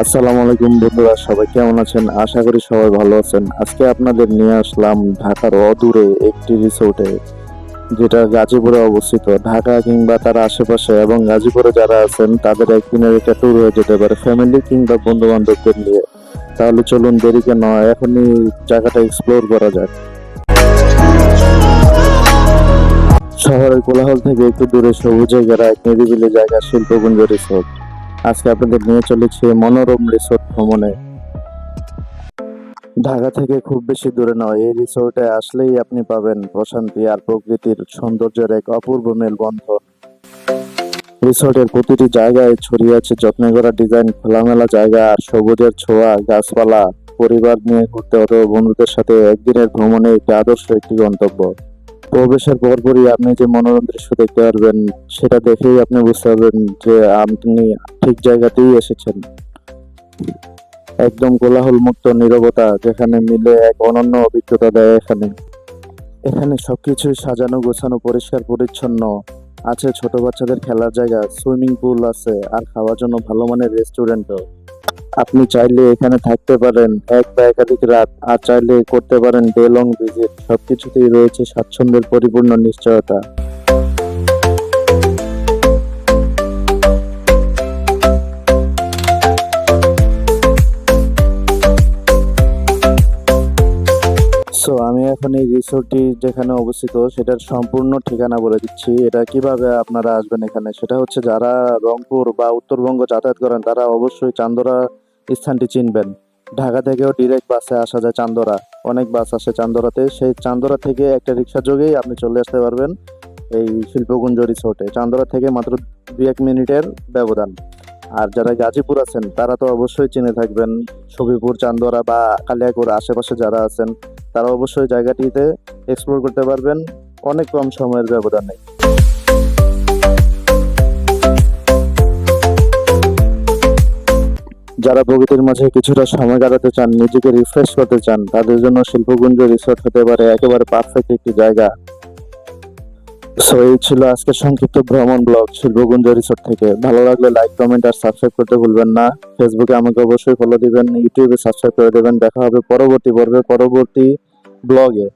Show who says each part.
Speaker 1: আসসালামু আলাইকুম বন্ধুরা, সবাই কেমন আছেন? আশা করি সবাই ভালো আছেন। আজকে আপনাদের নিয়ে আসলাম ঢাকার অদূরে একটি রিসোর্টে, যেটা গাজীপুরে অবস্থিত। ঢাকা কিংবা তার আশেপাশে এবং গাজীপুরে যারা আছেন, তাদের একদিনের একটা ট্যুর হয়ে যেতে পারে ফ্যামিলি কিংবা বন্ধু বান্ধবদের নিয়ে। তাহলে চলুন দেরিকে নয় এখনই জায়গাটা এক্সপ্লোর করা যাক। শহরের কোলাহল থেকে একটু দূরে সবুজে ঘেরা এক নিরিবিলি জায়গা শিল্পগুঞ্জ রিসোর্ট। আজকে আপনাদের নিয়ে চলেছে মনোরম রিসোর্ট ভ্রমণে। ঢাকা থেকে খুব বেশি দূরে নয়, এই রিসোর্টে আসলেই আপনি পাবেন প্রশান্তি আর প্রকৃতির সৌন্দর্যের এক অপূর্ব মেলবন্ধন। রিসোর্টের প্রতিটি জায়গায় ছড়িয়ে আছে যত্ন করা ডিজাইন খোলামেলা জায়গা আর সবুজের ছোঁয়া, গাছপালা, পরিবার নিয়ে ঘুরতে অথবা বন্ধুদের সাথে একদিনের ভ্রমণে একটি আদর্শ একটি গন্তব্য। প্রবেশের পরপরই আপনি যে মনোরম দৃশ্য দেখতে পারবেন, সেটা দেখেই আপনি বুঝতে পারবেন যে আপনি ঠিক জায়গাতেই এসেছেন। একদম কোলাহল মুক্ত নীরবতা যেখানে মিলে এক অনন্য অভিজ্ঞতা দেয় এখানে। এখানে সবকিছুই সাজানো, গোছানো, পরিষ্কার, পরিচ্ছন্ন। আছে ছোট বাচ্চাদের খেলার জায়গা, সুইমিং পুল আছে, আর খাওয়ার জন্য ভালো মানের রেস্টুরেন্টও। আপনি চাইলে এখানে থাকতে পারেন, এক বা একাধিক রাত, আর চাইলে করতে পারেন ডে লং ভিজিট সবকিছুতেই রয়েছে স্বাচ্ছন্দ্যের পরিপূর্ণ নিশ্চয়তা। সো আমি এখন এই রিসোর্টটি যেখানে অবস্থিত, সেটার সম্পূর্ণ ঠিকানা বলে দিচ্ছি। এটা কীভাবে আপনারা আসবেন এখানে? সেটা হচ্ছে যারা রংপুর বা উত্তরবঙ্গ যাতায়াত করেন, তারা অবশ্যই চান্দরা স্থানটি চিনবেন। ঢাকা থেকেও ডিরেক্ট বাসে আসা যায় চান্দরা। অনেক বাস আসে চান্দরাতে। সেই চান্দরা থেকে একটা রিক্সা যোগেই আপনি চলে আসতে পারবেন এই শিল্পগুঞ্জ রিসোর্টে চান্দরা থেকে মাত্র দু এক মিনিটের ব্যবধান। আর যারা গাজীপুর আছেন, তারা তো অবশ্যই চিনে থাকবেন ছবিপুর, চান্দরা বা কালিয়াকুর আশেপাশে যারা আছেন, তারা অবশ্যই জায়গাটিতে এক্সপ্লোর করতে পারবেন। অনেক কম সময়ের ব্যবধানে। যারা প্রকৃতির মাঝে কিছুটা সময় কাটাতে চান, নিজেকে রিফ্রেশ করতে চান, তাদের জন্য শিল্পগুঞ্জ রিসোর্ট হতে পারে, একেবারে পারফেক্ট একটি জায়গা। সো এই ছিল আজকের সংক্ষিপ্ত ভ্রমণ ব্লগ শিল্পগুঞ্জ রিসোর্ট থেকে। ভালো লাগলে লাইক কমেন্ট আর সাবস্ক্রাইব করতে ভুলবেন না। ফেসবুকে আমাকে অবশ্যই ফলো দিবেন ইউটিউবে সাবস্ক্রাইব করে দেবেন। দেখা হবে পরবর্তী পর্বে, পরবর্তী ব্লগে